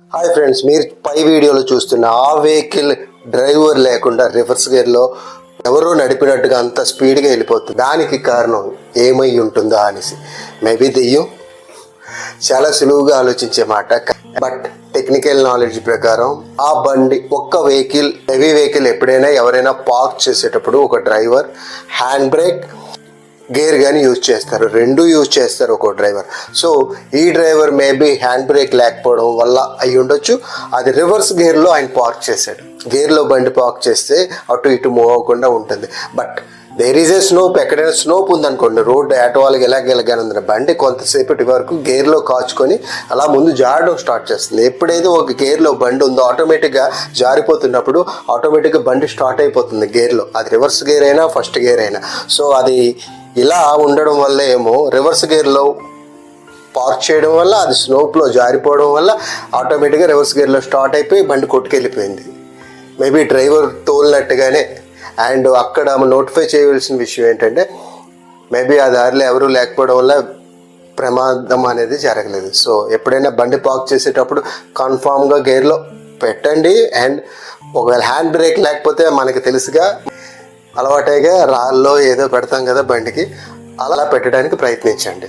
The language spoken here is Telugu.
హాయ్ ఫ్రెండ్స్ మీరు పై వీడియోలో చూస్తున్న ఆ వెహికల్ డ్రైవర్ లేకుండా రివర్స్ గేర్లో ఎవరో నడిపినట్టుగా అంత స్పీడ్గా వెళ్ళిపోతుంది. దానికి కారణం ఏమై ఉంటుందా అనేసి. మేబీ దెయ్యం చాలా సులువుగా ఆలోచించే మాట. బట్ టెక్నికల్ నాలెడ్జ్ ప్రకారం ఆ బండి ఒక్క వెహికల్ హెవీ వెహికల్ ఎప్పుడైనా ఎవరైనా పార్క్ చేసేటప్పుడు ఒక డ్రైవర్ హ్యాండ్ బ్రేక్ గేర్ కానీ యూజ్ చేస్తారు. రెండు యూజ్ చేస్తారు ఒక డ్రైవర్. సో ఈ డ్రైవర్ మేబీ హ్యాండ్ బ్రేక్ లేకపోవడం వల్ల అయి ఉండొచ్చు. అది రివర్స్ గేర్లో ఆయన పార్క్ చేశాడు. గేర్లో బండి పార్క్ చేస్తే అటు ఇటు మూవ్ అవ్వకుండా ఉంటుంది. But there is a slope ఎక్కడైనా స్నోప్ ఉందనుకోండి రోడ్డు ఆటో వాళ్ళకి ఎలా గెలగానందిన బండి కొంతసేపటి వరకు గేర్లో కాచుకొని అలా ముందు జారడం స్టార్ట్ చేస్తుంది. ఎప్పుడైతే ఒక గేర్లో బండి ఉందో ఆటోమేటిక్గా జారిపోతున్నప్పుడు ఆటోమేటిక్గా బండి స్టార్ట్ అయిపోతుంది గేర్లో. అది రివర్స్ గేర్ అయినా ఫస్ట్ గేర్ అయినా. సో అది ఇలా ఉండడం వల్ల ఏమో రివర్స్ గేర్లో పార్క్ చేయడం వల్ల అది స్నోప్లో జారిపోవడం వల్ల ఆటోమేటిక్గా రివర్స్ గేర్లో స్టార్ట్ అయిపోయి బండి కొట్టుకెళ్ళిపోయింది. మేబీ డ్రైవర్ తోలినట్టుగానే. అండ్ అక్కడ నోటిఫై చేయవలసిన విషయం ఏంటంటే మేబీ ఆ దారిలో ఎవరూ లేకపోవడం వల్ల ప్రమాదం అనేది జరగలేదు. సో ఎప్పుడైనా బండి పార్క్ చేసేటప్పుడు కన్ఫామ్గా గేర్లో పెట్టండి. అండ్ ఒకవేళ హ్యాండ్ బ్రేక్ లేకపోతే మనకి తెలుసుగా అలవాటైగా రాళ్ళలో ఏదో పెడతాం కదా బండికి అలా పెట్టడానికి ప్రయత్నించండి.